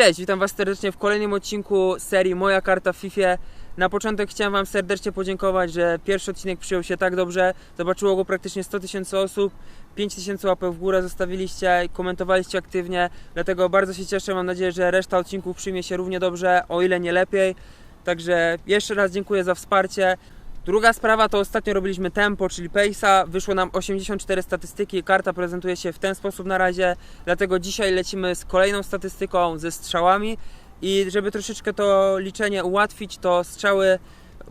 Cześć, witam Was serdecznie w kolejnym odcinku serii Moja karta w FIFA. Na początek chciałem Wam serdecznie podziękować, że pierwszy odcinek przyjął się tak dobrze. Zobaczyło go praktycznie 100 tysięcy osób. 5 tysięcy łapek w górę zostawiliście, komentowaliście aktywnie, dlatego bardzo się cieszę. Mam nadzieję, że reszta odcinków przyjmie się równie dobrze, o ile nie lepiej. Także jeszcze raz dziękuję za wsparcie. Druga sprawa to ostatnio robiliśmy tempo, czyli pace'a. Wyszło nam 84 statystyki. Karta prezentuje się w ten sposób na razie. Dlatego dzisiaj lecimy z kolejną statystyką ze strzałami. I żeby troszeczkę to liczenie ułatwić, to strzały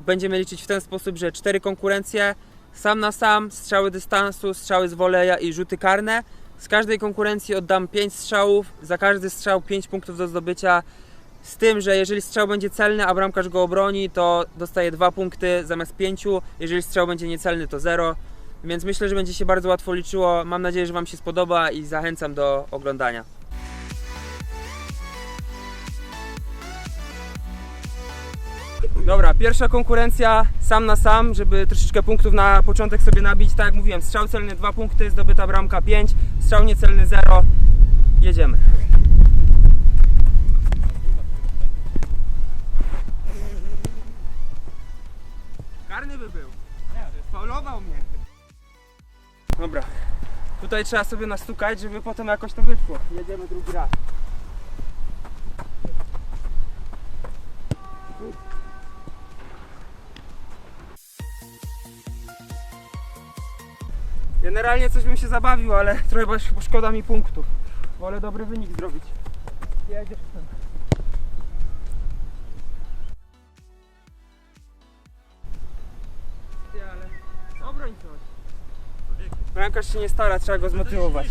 będziemy liczyć w ten sposób, że cztery konkurencje, sam na sam, strzały dystansu, strzały z woleja i rzuty karne. Z każdej konkurencji oddam 5 strzałów, za każdy strzał 5 punktów do zdobycia. Z tym, że jeżeli strzał będzie celny, a bramkarz go obroni, to dostaje 2 punkty zamiast 5. Jeżeli strzał będzie niecelny, to 0. Więc myślę, że będzie się bardzo łatwo liczyło. Mam nadzieję, że Wam się spodoba i zachęcam do oglądania. Dobra, pierwsza konkurencja sam na sam, żeby troszeczkę punktów na początek sobie nabić. Tak jak mówiłem, strzał celny 2 punkty, zdobyta bramka 5, strzał niecelny 0. Jedziemy. Karny by był. Faulował mnie. Dobra. Tutaj trzeba sobie nastukać, żeby potem jakoś to wyszło. Jedziemy drugi raz. Generalnie coś bym się zabawił, ale trochę szkoda mi punktów. Wolę dobry wynik zrobić. Jedziesz tam. Obroń coś. Bramkarz się nie stara, trzeba go zmotywować.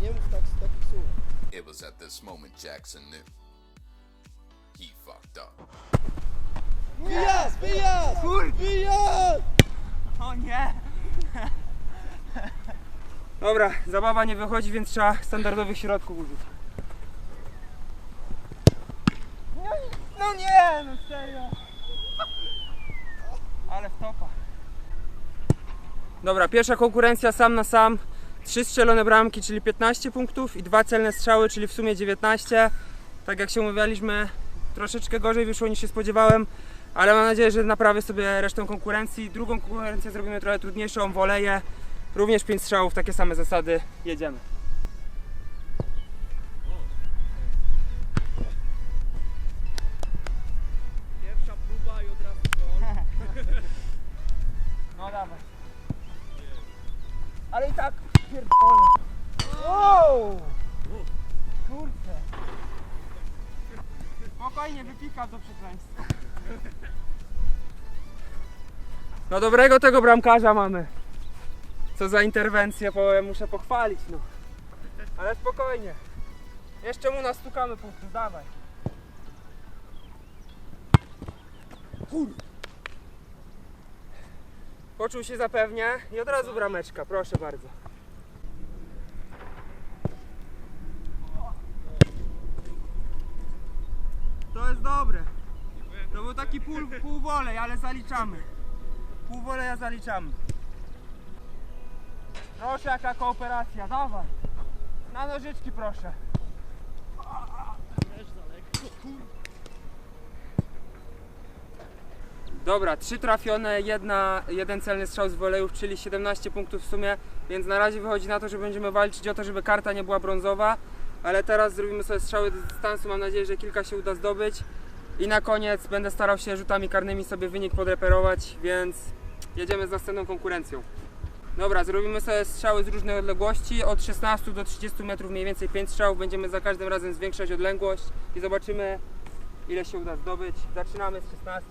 Nie mów tak z takich słów. It was at this moment Jackson knew. He fucked up. Wyjazd! Wyjazd! Wyjazd! O nie! Dobra, zabawa nie wychodzi, więc trzeba standardowych środków użyć. No, nie- no nie, no serio. Ale w topa. Dobra, pierwsza konkurencja sam na sam. Trzy strzelone bramki, czyli 15 punktów i dwa celne strzały, czyli w sumie 19. Tak jak się umawialiśmy, troszeczkę gorzej wyszło niż się spodziewałem, ale mam nadzieję, że naprawię sobie resztę konkurencji. Drugą konkurencję zrobimy trochę trudniejszą, woleję. Również 5 strzałów, takie same zasady. Jedziemy. Pierdolę. Wow! Kurczę. Spokojnie, wypika do przekleństwa. No dobrego tego bramkarza mamy. Co za interwencję, bo muszę pochwalić, no. Ale spokojnie. Jeszcze mu nastukamy punktów, dawaj. Poczuł się zapewnie i od razu brameczka, proszę bardzo. To jest dobre. To był taki pół, półwolej, ale zaliczamy. Półwoleja zaliczamy. Proszę, jaka kooperacja, dawaj. Na nożyczki proszę. Dobra, trzy trafione, jedna, jeden celny strzał z wolejów, czyli 17 punktów w sumie, więc na razie wychodzi na to, że będziemy walczyć o to, żeby karta nie była brązowa, ale teraz zrobimy sobie strzały z dystansu, mam nadzieję, że kilka się uda zdobyć i na koniec będę starał się rzutami karnymi sobie wynik podreperować, więc jedziemy z następną konkurencją. Dobra, zrobimy sobie strzały z różnej odległości, od 16 do 30 metrów mniej więcej 5 strzałów, będziemy za każdym razem zwiększać odległość i zobaczymy ile się uda zdobyć. Zaczynamy z 16.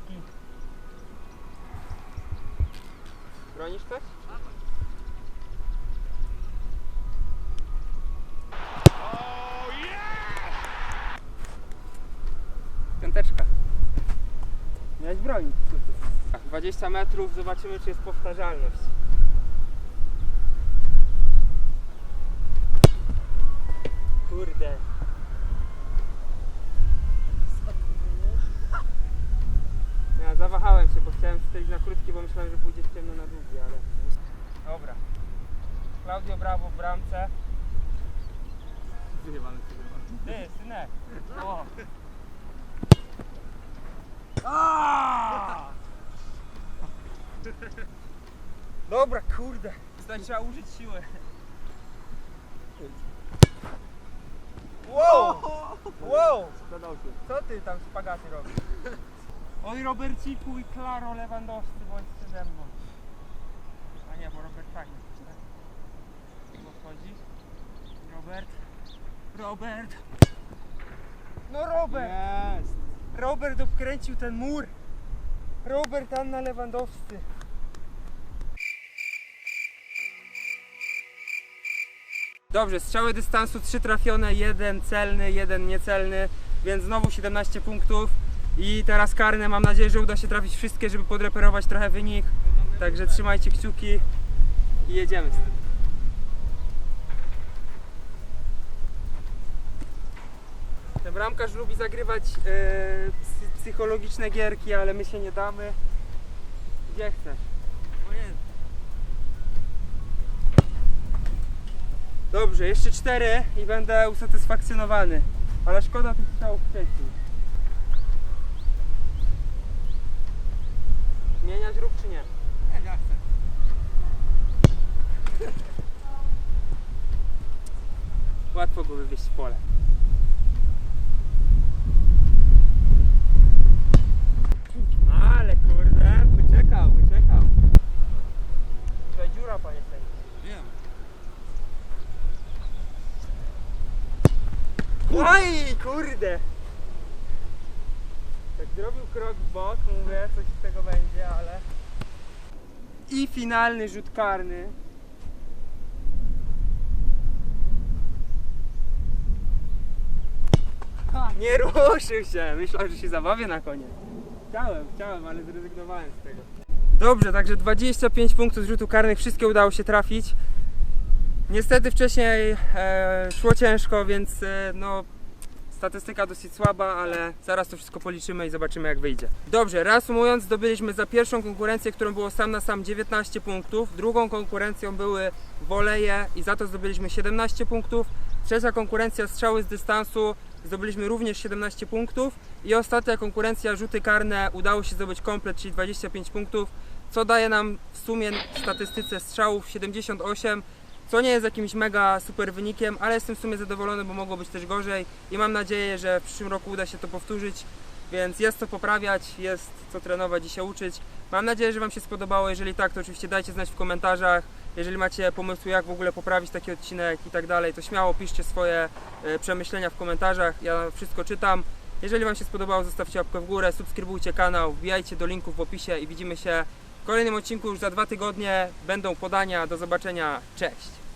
Bronisz coś? Miałeś bronić. 20 metrów, zobaczymy czy jest powtarzalność. Kurde. Ja zawahałem się, bo chciałem strzelić na krótki, bo myślałem, że pójdzie w ciemno na długi, ale... Dobra. Klaudio Brawo w bramce. Ty, synek. O. Dobra, kurde. Tutaj trzeba użyć siły. Wow! Wow! Co ty tam spagaty robisz? Oj Roberciku i Klaro Lewandowscy bądźcie ze mną. A nie, bo Robert tak. Tu wchodzi. Robert. Robert. No Robert! Jest! Robert obkręcił ten mur. Robert Anna Lewandowscy. Dobrze, strzały dystansu 3 trafione, jeden celny, jeden niecelny, więc znowu 17 punktów. I teraz karne, mam nadzieję, że uda się trafić wszystkie, żeby podreperować trochę wynik. Także trzymajcie kciuki i jedziemy z tym. Ten bramkarz lubi zagrywać psy- psychologiczne gierki, ale my się nie damy. Gdzie chcesz? Dobrze, jeszcze cztery i będę usatysfakcjonowany. Ale szkoda tych strzałów wcześniej. Zmieniać ruch czy nie? Nie, ja chcę. Łatwo go wywieźć w pole. Ale kurde, wyczekał, wyczekał. To dziura panie sędzio. Wiem. Oj, kurde! Tak zrobił krok w bok, mówię, coś z tego będzie, ale... I finalny rzut karny. Nie ruszył się! Myślałem, że się zabawię na koniec. Chciałem, chciałem, ale zrezygnowałem z tego. Dobrze, także 25 punktów z rzutu karnych, wszystkie udało się trafić. Niestety wcześniej e, szło ciężko, więc e, no statystyka dosyć słaba, ale zaraz to wszystko policzymy i zobaczymy jak wyjdzie. Dobrze, reasumując, zdobyliśmy za pierwszą konkurencję, którą było sam na sam 19 punktów. Drugą konkurencją były woleje i za to zdobyliśmy 17 punktów. Trzecia konkurencja strzały z dystansu zdobyliśmy również 17 punktów i ostatnia konkurencja rzuty karne udało się zdobyć komplet, czyli 25 punktów, co daje nam w sumie w statystyce strzałów 78 co nie jest jakimś mega super wynikiem, ale jestem w sumie zadowolony, bo mogło być też gorzej. I mam nadzieję, że w przyszłym roku uda się to powtórzyć, więc jest co poprawiać, jest co trenować i się uczyć. Mam nadzieję, że Wam się spodobało, jeżeli tak, to oczywiście dajcie znać w komentarzach, jeżeli macie pomysły, jak w ogóle poprawić taki odcinek i tak dalej, to śmiało piszcie swoje e, przemyślenia w komentarzach, ja wszystko czytam. Jeżeli Wam się spodobało, zostawcie łapkę w górę, subskrybujcie kanał, wbijajcie do linków w opisie i widzimy się w kolejnym odcinku już za dwa tygodnie. Będą podania, do zobaczenia, cześć!